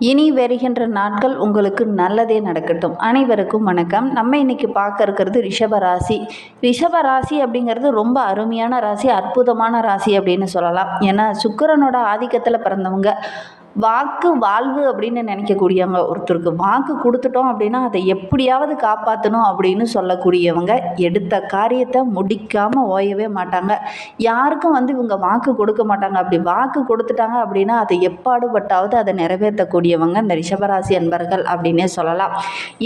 இனி வருகின்ற நாட்கள் உங்களுக்கு நல்லதே நடக்கட்டும். அனைவருக்கும் வணக்கம். நம்ம இன்னைக்கு பார்க்க இருக்கிறது ரிஷபராசி ராசி. ராசி அப்படிங்கிறது ரொம்ப அருமையான ராசி அற்புதமான ராசி அப்படின்னு சொல்லலாம். ஏன்னா சுக்கிரனோட ஆதிக்கத்தில் பிறந்தவங்க. வாக்கு வாழ்வு அப்படின்னு நினைக்கக்கூடியவங்க ஒருத்தருக்கு வாக்கு கொடுத்துட்டோம் அப்படின்னா அதை எப்படியாவது காப்பாற்றணும் அப்படின்னு சொல்லக்கூடியவங்க எடுத்த காரியத்தை முடிக்காமல் ஓயவே மாட்டாங்க. யாருக்கும் வந்து இவங்க வாக்கு கொடுக்க மாட்டாங்க. அப்படி வாக்கு கொடுத்துட்டாங்க அப்படின்னா அதை எப்பாடுபட்டாவது அதை நிறைவேற்றக்கூடியவங்க இந்த ரிஷபராசி அன்பர்கள் அப்படின்னே சொல்லலாம்.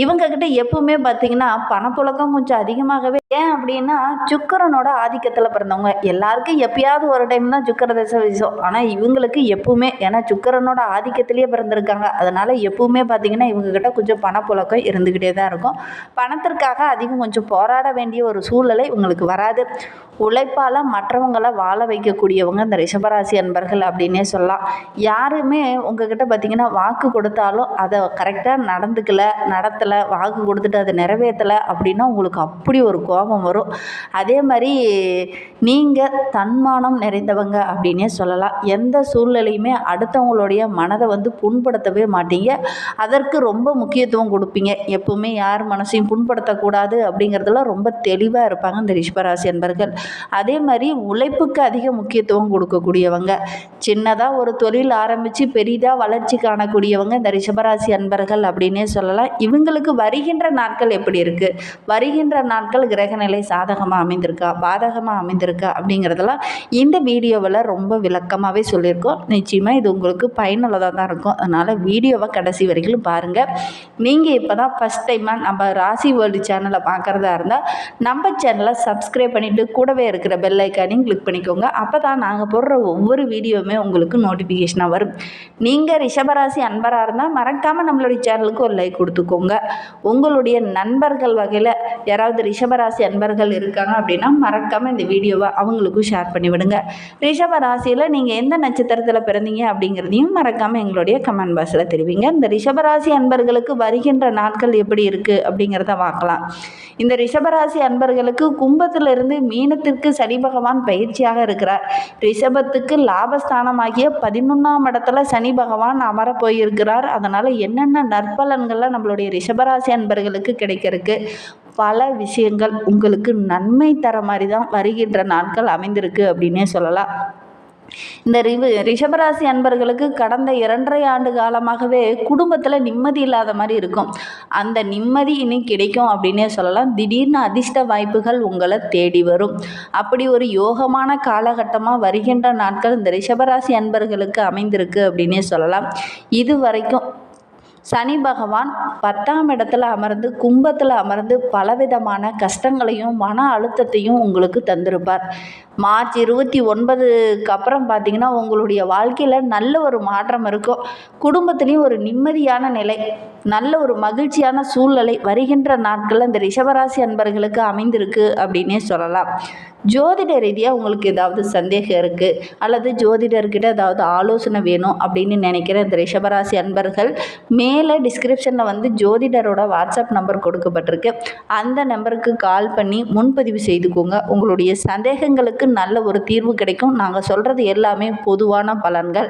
இவங்கக்கிட்ட எப்பவுமே பார்த்தீங்கன்னா பணப்புழக்கம் கொஞ்சம் அதிகமாகவே ஏன் அப்படின்னா சுக்கரனோட ஆதிக்கத்தில் பிறந்தவங்க. எல்லாருக்கும் எப்பயாவது ஒரு டைம் தான் சுக்கர தசை விஷம் ஆனால் இவங்களுக்கு எப்பவுமே ஏன்னா சுக்கரனோட ஆதிக்கத்திலேயே பிறந்திருக்காங்க. அதனால் எப்பவுமே பார்த்தீங்கன்னா இவங்கக்கிட்ட கொஞ்சம் பணப்புழக்கம் இருந்துக்கிட்டே தான் இருக்கும். பணத்திற்காக அதிகம் கொஞ்சம் போராட வேண்டிய ஒரு சூழ்நிலை இவங்களுக்கு வராது. உழைப்பால் மற்றவங்களை வாழ வைக்கக்கூடியவங்க இந்த ரிஷபராசி அன்பர்கள் அப்படின்னே சொல்லலாம். யாருமே உங்ககிட்ட பார்த்தீங்கன்னா வாக்கு கொடுத்தாலும் அதை கரெக்டாக நடந்துக்கல நடத்தலை வாக்கு கொடுத்துட்டு அதை நிறைவேற்றலை அப்படின்னா உங்களுக்கு அப்படி ஒரு கோபம் வரும். அதே மாதிரி நீங்கள் தன்மானம் நிறைந்தவங்க அப்படின்னே சொல்லலாம். எந்த சூழ்நிலையுமே அடுத்தவங்களுடைய மனதை வந்து புண்படுத்தவே மாட்டீங்க. அதற்கு ரொம்ப முக்கியத்துவம் கொடுப்பீங்க. எப்பவுமே யார் மனசையும் புண்படுத்தக்கூடாது அப்படிங்கிறதுல ரொம்ப தெளிவாக இருப்பாங்க இந்த ரிஷபராசி அன்பர்கள். அதே மாதிரி உழைப்புக்கு அதிக முக்கியத்துவம் கொடுக்கக்கூடியவங்க. சின்னதாக ஒரு தொழில் ஆரம்பித்து பெரிதாக வளர்ச்சி காணக்கூடியவங்க இந்த ரிஷபராசி அன்பர்கள் அப்படின்னே சொல்லலாம். இவங்களுக்கு வருகின்ற நாட்கள் எப்படி இருக்குது வருகின்ற நாட்கள் கிரகநிலை சாதகமாக அமைந்திருக்கா? பாதகமாக அமைந்திருக்கா? அப்படிங்கிறதெல்லாம் இந்த வீடியோவில் ரொம்ப விளக்கமாகவே சொல்லியிருக்கோம். நிச்சயமாக இது உங்களுக்கு பயனுள்ளதாக தான் இருக்கும். அதனால் வீடியோவை கடைசி வரைக்கும் பாருங்கள் நீங்கள் இப்போ தான் ஃபஸ்ட் டைமாக நம்ம ராசி வேர்ல்டு சேனலை பார்க்குறதா இருந்தால் நம்ம சேனலை சப்ஸ்கிரைப் பண்ணிவிட்டு கூடவே இருக்கிற பெல் ஐக்கானையும் கிளிக் பண்ணிக்கோங்க. அப்போ தான் நாங்கள் போடுற ஒவ்வொரு வீடியோவுமே உங்களுக்கு நோட்டிஃபிகேஷனாக வரும். நீங்கள் ரிஷபராசி அன்பராக இருந்தால் மறக்காமல் நம்மளுடைய சேனலுக்கு ஒரு லைக் கொடுத்துக்கோங்க. உங்களுடைய நண்பர்கள் வகையில் யாராவது ரிஷபராசி அன்பர்கள் இருக்காங்க அப்படின்னா மறக்காமல் இந்த வீடியோவை அவங்களுக்கும் ஷேர் பண்ணிவிடுங்க. ரிஷப ராசியில் நீங்கள் எந்த நட்சத்திரத்தில் பிறந்தீங்க அப்படிங்கிறதையும் மறக்காமல் எங்களுடைய கமெண்ட் பாக்ஸில் தெரிவிங்க. இந்த ரிஷபராசி அன்பர்களுக்கு வருகின்ற நாட்கள் எப்படி இருக்குது அப்படிங்கிறத பார்க்கலாம். இந்த ரிஷபராசி அன்பர்களுக்கு கும்பத்திலிருந்து மீனத்திற்கு சனி பகவான் பயிற்சியாக இருக்கிறார். ரிஷபத்துக்கு லாபஸ்தானமாகிய பதினொன்றாம் இடத்துல சனி பகவான் அமர போயிருக்கிறார் அதனால் என்னென்ன நற்பலன்கள்லாம் நம்மளுடைய ரிஷபராசி அன்பர்களுக்கு கிடைக்கிறதுக்கு பல விஷயங்கள் உங்களுக்கு நன்மை தர மாதிரி தான் வருகின்ற நாட்கள் அமைந்திருக்கு அப்படின்னே சொல்லலாம். இந்த ரிவு ரிஷபராசி அன்பர்களுக்கு கடந்த இரண்டரை ஆண்டு காலமாகவே குடும்பத்தில் நிம்மதி இல்லாத மாதிரி இருக்கும். அந்த நிம்மதி இனி கிடைக்கும் அப்படின்னே சொல்லலாம். திடீர்னு அதிர்ஷ்ட வாய்ப்புகள் உங்களை தேடி வரும். அப்படி ஒரு யோகமான காலகட்டமாக வருகின்ற நாட்கள் இந்த ரிஷபராசி அன்பர்களுக்கு அமைந்திருக்கு அப்படின்னே சொல்லலாம். இது வரைக்கும் சனி பகவான் பத்தாம் இடத்துல அமர்ந்து கும்பத்தில் அமர்ந்து பலவிதமான கஷ்டங்களையும் மன அழுத்தத்தையும் உங்களுக்கு தந்திருப்பார். மார்ச் இருபத்தி ஒன்பதுக்கு அப்புறம் பார்த்தீங்கன்னா உங்களுடைய வாழ்க்கையில் நல்ல ஒரு மாற்றம் இருக்கும். குடும்பத்துலேயும் ஒரு நிம்மதியான நிலை நல்ல ஒரு மகிழ்ச்சியான சூழ்நிலை வருகின்ற நாட்களில் இந்த ரிஷபராசி அன்பர்களுக்கு அமைந்திருக்கு அப்படின்னே சொல்லலாம். ஜோதிட ரீதியாக உங்களுக்கு ஏதாவது சந்தேகம் இருக்குது அல்லது ஜோதிடர்கிட்ட ஏதாவது ஆலோசனை வேணும் அப்படின்னு நினைக்கிற இந்த ரிஷபராசி அன்பர்கள் மேலே டிஸ்கிரிப்ஷனில் வந்து ஜோதிடரோட வாட்ஸ்அப் நம்பர் கொடுக்கப்பட்டிருக்கு. அந்த நம்பருக்கு கால் பண்ணி முன்பதிவு செய்துக்கோங்க. உங்களுடைய சந்தேகங்களுக்கு நல்ல ஒரு தீர்வு கிடைக்கும். நாங்கள் சொல்கிறது எல்லாமே பொதுவான பலன்கள்.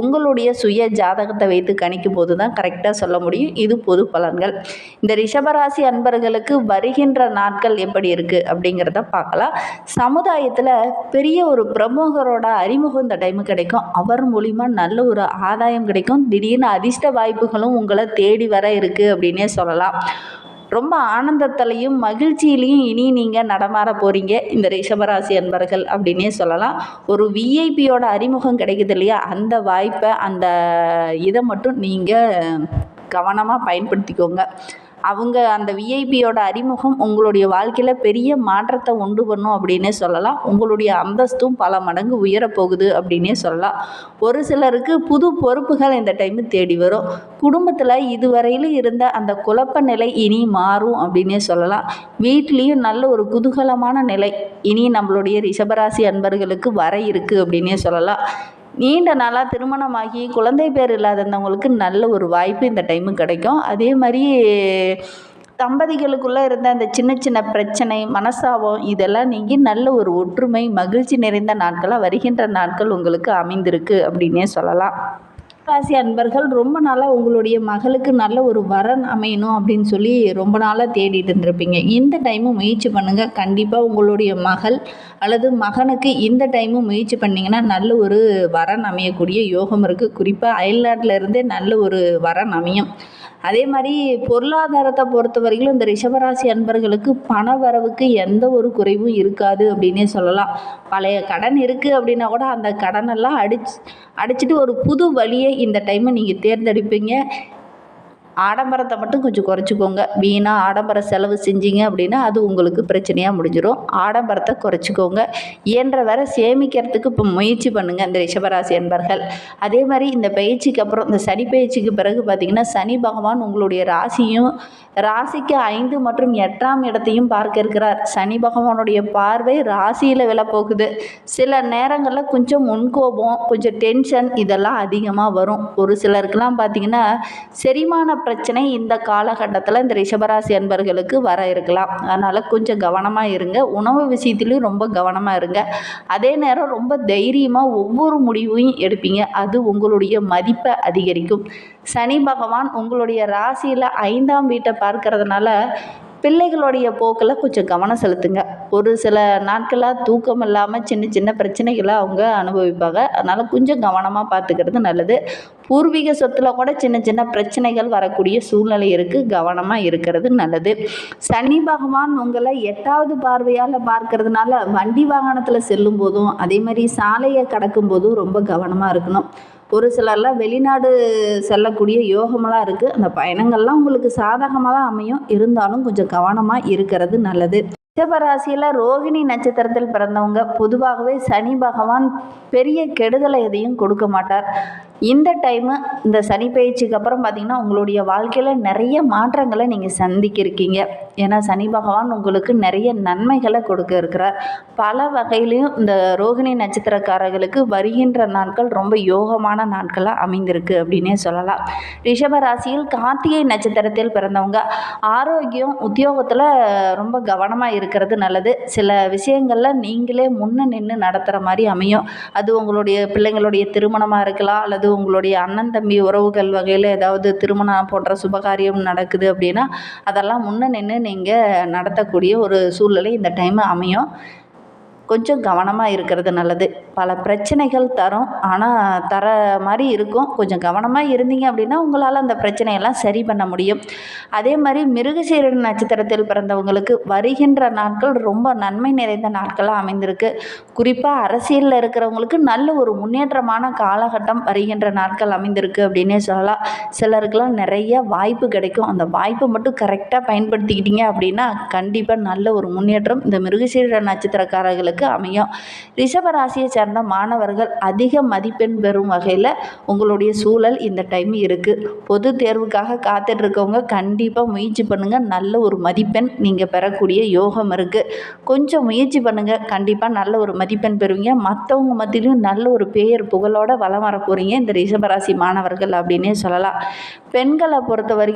உங்களுடைய சுய ஜாதகத்தை வைத்து கணிக்கும் போது தான் கரெக்டாக சொல்ல முடியும். இது பொது பலன்கள். இந்த ரிஷபராசி அன்பர்களுக்கு வருகின்ற நாட்கள் எப்படி இருக்குது அப்படிங்கிறத பார்க்கலாம். சமுதாயத்தில் பெரிய ஒரு பிரமுகரோட அறிமுகம் இந்த டைமு கிடைக்கும். அவர் மூலிமா நல்ல ஒரு ஆதாயம் கிடைக்கும். திடீர்னு அதிர்ஷ்ட வாய்ப்புகளும் உங்களை தேடி வர இருக்குது அப்படின்னே சொல்லலாம். ரொம்ப ஆனந்தத்திலையும் மகிழ்ச்சியிலையும் இனி நீங்கள் நடமாற போகிறீங்க இந்த ரிஷபராசி அன்பர்கள் அப்படின்னே சொல்லலாம். ஒரு விஐபியோட அறிமுகம் கிடைக்குது இல்லையா? அந்த வாய்ப்பை அந்த இதை மட்டும் நீங்கள் கவனமாக பயன்படுத்திக்கோங்க. அவங்க அந்த விஐபியோட அறிமுகம் உங்களுடைய வாழ்க்கையில் பெரிய மாற்றத்தை உண்டு பண்ணும் அப்படின்னே சொல்லலாம். உங்களுடைய அந்தஸ்தும் பல மடங்கு உயரப்போகுது அப்படின்னே சொல்லலாம். ஒரு சிலருக்கு புது பொறுப்புகள் இந்த டைமு தேடி வரும். குடும்பத்தில் இதுவரையிலும் இருந்த அந்த குழப்ப நிலை இனி மாறும் அப்படின்னே சொல்லலாம். வீட்லேயும் நல்ல ஒரு குதூகலமான நிலை இனி நம்மளுடைய ரிஷபராசி அன்பர்களுக்கு வர இருக்குது அப்படின்னே சொல்லலாம். நீண்ட நாளாக திருமணமாகி குழந்தை பேர் இல்லாதவங்களுக்கு நல்ல ஒரு வாய்ப்பு இந்த டைமு கிடைக்கும். அதே மாதிரி தம்பதிகளுக்குள்ளே இருந்த அந்த சின்ன சின்ன பிரச்சனை மனசாபம் இதெல்லாம் நீங்கி நல்ல ஒரு ஒற்றுமை மகிழ்ச்சி நிறைந்த நாட்களாக வருகின்ற நாட்கள் உங்களுக்கு அமைந்திருக்கு அப்படின்னே சொல்லலாம். ராசி அன்பர்கள் ரொம்ப நாளாக உங்களுடைய மகளுக்கு நல்ல ஒரு வரன் அமையணும் அப்படின்னு சொல்லி ரொம்ப நாளாக தேடிட்டு இருந்திருப்பீங்க. இந்த டைமும் முயற்சி பண்ணுங்கள் கண்டிப்பாக உங்களுடைய மகள் அல்லது மகனுக்கு இந்த டைமும் முயற்சி பண்ணிங்கன்னா நல்ல ஒரு வரன் அமையக்கூடிய யோகம் இருக்குது குறிப்பாக அயல்நாட்டில் இருந்தே நல்ல ஒரு வரன் அமையும். அதே மாதிரி பொருளாதாரத்தை பொறுத்த வரைக்கும் இந்த ரிஷபராசி அன்பர்களுக்கு பண வரவுக்கு எந்த ஒரு குறைவும் இருக்காது அப்படின்னே சொல்லலாம். பழைய கடன் இருக்குது அப்படின்னா கூட அந்த கடனெல்லாம் அடிச்சு அடிச்சுட்டு ஒரு புது வழியை இந்த டைமை நீங்கள் தேர்ந்தெடுப்பீங்க. ஆடம்பரத்தை மட்டும் கொஞ்சம் குறைச்சிக்கோங்க. வீணாக ஆடம்பர செலவு செஞ்சீங்க அப்படின்னா அது உங்களுக்கு பிரச்சனையாக முடிஞ்சிடும் ஆடம்பரத்தை குறைச்சிக்கோங்க. இயன்ற வரை சேமிக்கிறதுக்கு இப்போ முயற்சி பண்ணுங்கள் இந்த ரிஷபராசி என்பர்கள் அதே மாதிரி இந்த பயிற்சிக்கு அப்புறம் இந்த சனி பயிற்சிக்கு பிறகு பார்த்திங்கன்னா சனி பகவான் உங்களுடைய ராசியும் ராசிக்கு ஐந்து மற்றும் எட்டாம் இடத்தையும் பார்க்க இருக்கிறார். சனி பகவானுடைய பார்வை ராசியில் விழப்போகுது சில நேரங்களில் கொஞ்சம் முன்கோபம் கொஞ்சம் டென்ஷன் இதெல்லாம் அதிகமாக வரும். ஒரு சிலருக்கெல்லாம் பார்த்திங்கன்னா செரிமான பிரச்சனை இந்த காலகட்டத்தில் இந்த ரிஷபராசி அன்பர்களுக்கு வர இருக்கலாம். அதனால் கொஞ்சம் கவனமாக இருங்க. உணவு விஷயத்துலையும் ரொம்ப கவனமாக இருங்க. அதே நேரம் ரொம்ப தைரியமாக ஒவ்வொரு முடிவையும் எடுப்பீங்க. அது உங்களுடைய மதிப்பை அதிகரிக்கும். சனி பகவான் உங்களுடைய ராசியில் ஐந்தாம் வீட்டை பார்க்கறதுனால பிள்ளைகளுடைய போக்கில் கொஞ்சம் கவனம் செலுத்துங்க. ஒரு சில நாட்களாக தூக்கம் இல்லாமல் சின்ன சின்ன பிரச்சனைகளை அவங்க அனுபவிப்பாங்க. அதனால் கொஞ்சம் கவனமாக பார்த்துக்கிறது நல்லது. பூர்வீக சொத்தில் கூட சின்ன சின்ன பிரச்சனைகள் வரக்கூடிய சூழ்நிலை இருக்குது கவனமாக இருக்கிறது நல்லது. சனி பகவான் உங்களை எட்டாவது பார்வையால் பார்க்கறதுனால வண்டி வாகனத்தில் செல்லும் போதும் அதே மாதிரி சாலையை கடக்கும் போதும் ரொம்ப கவனமாக இருக்கணும். ஒரு சிலர்லாம் வெளிநாடு செல்லக்கூடிய யோகமெல்லாம் இருக்குது அந்த பயணங்கள்லாம் உங்களுக்கு சாதகமாக தான் அமையும். இருந்தாலும் கொஞ்சம் கவனமாக இருக்கிறது நல்லது. ரிஷபராசியில் ரோகிணி நட்சத்திரத்தில் பிறந்தவங்க பொதுவாகவே சனி பகவான் பெரிய கெடுதலை எதையும் கொடுக்க மாட்டார். இந்த டைமு இந்த சனி பயிற்சிக்கு அப்புறம் பார்த்திங்கன்னா உங்களுடைய வாழ்க்கையில் நிறைய மாற்றங்களை நீங்கள் சந்திக்கிருக்கீங்க. ஏன்னா சனி பகவான் உங்களுக்கு நிறைய நன்மைகளை கொடுக்க இருக்கிறார். பல வகையிலையும் இந்த ரோகிணி நட்சத்திரக்காரர்களுக்கு வருகின்ற நாட்கள் ரொம்ப யோகமான நாட்களாக அமைந்திருக்கு அப்படின்னே சொல்லலாம். ரிஷப ராசியில் கார்த்திகை நட்சத்திரத்தில் பிறந்தவங்க. ஆரோக்கியம் உத்தியோகத்தில் ரொம்ப கவனமாக இருக்கிறது நல்லது. சில விஷயங்களில் நீங்களே முன்ன நின்று நடத்துகிற மாதிரி அமையும். அது உங்களுடைய பிள்ளைங்களுடைய திருமணமாக இருக்கலாம் அல்லது உங்களுடைய அண்ணன் தம்பி உறவுகள் வகையில் ஏதாவது திருமணம் போன்ற சுபகாரியம் நடக்குது அப்படின்னா அதெல்லாம் முன்ன நின்று நீங்கள் நடத்தக்கூடிய ஒரு சூழ்நிலை இந்த டைம் அமையும். கொஞ்சம் கவனமாக இருக்கிறது நல்லது. பல பிரச்சனைகள் தரும். ஆனால் தர மாதிரி இருக்கும். கொஞ்சம் கவனமாக இருந்தீங்க அப்படின்னா உங்களால் அந்த பிரச்சனையெல்லாம் சரி பண்ண முடியும். அதே மாதிரி மிருகசீரன் நட்சத்திரத்தில் பிறந்தவங்களுக்கு வருகின்ற நாட்கள் ரொம்ப நன்மை நிறைந்த நாட்களாக அமைந்திருக்கு. குறிப்பாக அரசியலில் இருக்கிறவங்களுக்கு நல்ல ஒரு முன்னேற்றமான காலகட்டம் வருகின்ற நாட்கள் அமைந்திருக்கு அப்படின்னே சொல்லலாம். சிலருக்கெல்லாம் நிறைய வாய்ப்பு கிடைக்கும். அந்த வாய்ப்பை மட்டும் கரெக்டாக பயன்படுத்திக்கிட்டீங்க அப்படின்னா கண்டிப்பாக நல்ல ஒரு முன்னேற்றம் இந்த மிருகசீர நட்சத்திரக்காரர்களுக்கு அமையும். ரிஷபராசியை சேர்ந்த மாணவர்கள் அதிக மதிப்பெண் பெறும் வகையில் உங்களுடைய சூழல் இந்த டைம் இருக்குது பொது தேர்வுக்காக காத்துட்ருக்கவங்க கண்டிப்பாக முயற்சி பண்ணுங்கள் நல்ல ஒரு மதிப்பெண் நீங்கள் பெறக்கூடிய யோகம் இருக்குது கொஞ்சம் முயற்சி பண்ணுங்கள் கண்டிப்பாக நல்ல ஒரு மதிப்பெண் பெறுவீங்க. மற்றவங்க மத்தியிலையும் நல்ல ஒரு பெயர் புகழோட வளம் வர போகிறீங்க இந்த ரிஷபராசி மாணவர்கள் அப்படின்னே சொல்லலாம். பெண்களை பொறுத்த வரைக்கும்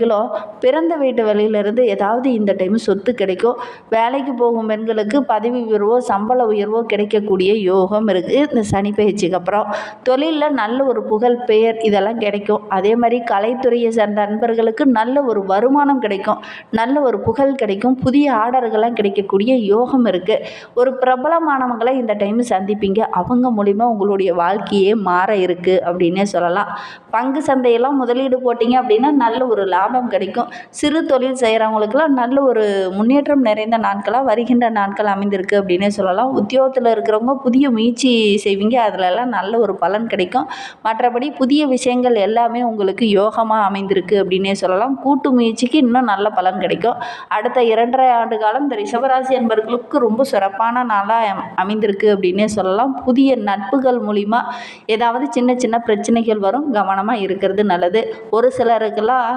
பிறந்த வீட்டு வழியிலிருந்து ஏதாவது இந்த டைம் சொத்து கிடைக்கும். வேலைக்கு போகும் பெண்களுக்கு பதவி உயர்வோ சம்பள உயர்வோ கிடைக்கக்கூடிய யோகம் இருக்குது இந்த சனி பயிற்சிக்கு அப்புறம் தொழிலில் நல்ல ஒரு புகழ் பெயர் இதெல்லாம் கிடைக்கும். அதே மாதிரி கலைத்துறையை சேர்ந்த நண்பர்களுக்கு நல்ல ஒரு வருமானம் கிடைக்கும். நல்ல ஒரு புகழ் கிடைக்கும். புதிய ஆர்டர்கள்லாம் கிடைக்கக்கூடிய யோகம் இருக்குது ஒரு பிரபலமானவங்களை இந்த டைம் சந்திப்பீங்க. அவங்க மூலிமா உங்களுடைய வாழ்க்கையே மாற இருக்குது அப்படின்னே சொல்லலாம். பங்கு சந்தையெல்லாம் முதலீடு போட்டிங்க அப்படின்னா நல்ல ஒரு லாபம் கிடைக்கும். சிறு தொழில் செய்கிறவங்களுக்குலாம் நல்ல ஒரு முன்னேற்றம் நிறைந்த நாட்களாக வருகின்ற நாட்கள் அமைந்திருக்கு அப்படின்னே சொல்லலாம். உத்தியோகத்தில் இருக்கிறவங்க புதிய முயற்சி செய்வீங்க. அதிலெல்லாம் நல்ல ஒரு பலன் கிடைக்கும். மற்றபடி புதிய விஷயங்கள் எல்லாமே உங்களுக்கு யோகமாக அமைந்திருக்கு அப்படின்னே சொல்லலாம். கூட்டு முயற்சிக்கு இன்னும் நல்ல பலன் கிடைக்கும். அடுத்த இரண்டரை ஆண்டு காலம் இந்த ரிஷபராசி என்பவர்களுக்கு ரொம்ப சிறப்பான நாளாக அமைந்திருக்கு அப்படின்னே சொல்லலாம். புதிய நட்புகள் மூலிமா ஏதாவது சின்ன சின்ன பிரச்சனைகள் வரும். கவனமாக இருக்கிறது நல்லது. ஒரு சிலருக்கெல்லாம்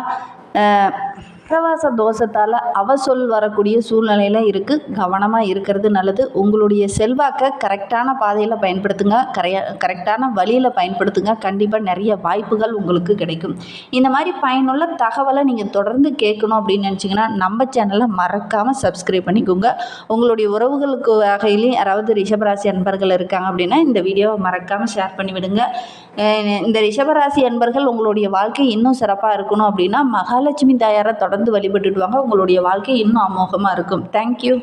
சப்ரவாச தோஷத்தால் அவசொல் வரக்கூடிய சூழ்நிலையில் இருக்குது கவனமாக இருக்கிறது நல்லது. உங்களுடைய செல்வாக்கை கரெக்டான பாதையில் பயன்படுத்துங்க. கரைய கரெக்டான வழியில் பயன்படுத்துங்க. கண்டிப்பாக நிறைய வாய்ப்புகள் உங்களுக்கு கிடைக்கும். இந்த மாதிரி பயனுள்ள தகவலை நீங்கள் தொடர்ந்து கேட்கணும் அப்படின்னு நினச்சிங்கன்னா நம்ம சேனலை மறக்காமல் சப்ஸ்கிரைப் பண்ணிக்கோங்க. உங்களுடைய உறவுகளுக்கு வகையிலையும் யாராவது ரிஷபராசி அன்பர்கள் இருக்காங்க அப்படின்னா இந்த வீடியோவை மறக்காமல் ஷேர் பண்ணிவிடுங்க இந்த ரிஷபராசி அன்பர்கள் உங்களுடைய வாழ்க்கை இன்னும் சிறப்பாக இருக்கணும் அப்படின்னா மகாலட்சுமி தாயாரை தொடர்ந்து வழிபட்டுட்டு வாங்க. உங்களுடைய வாழ்க்கை இன்னும் அமோகமாக இருக்கும். தேங்க்யூ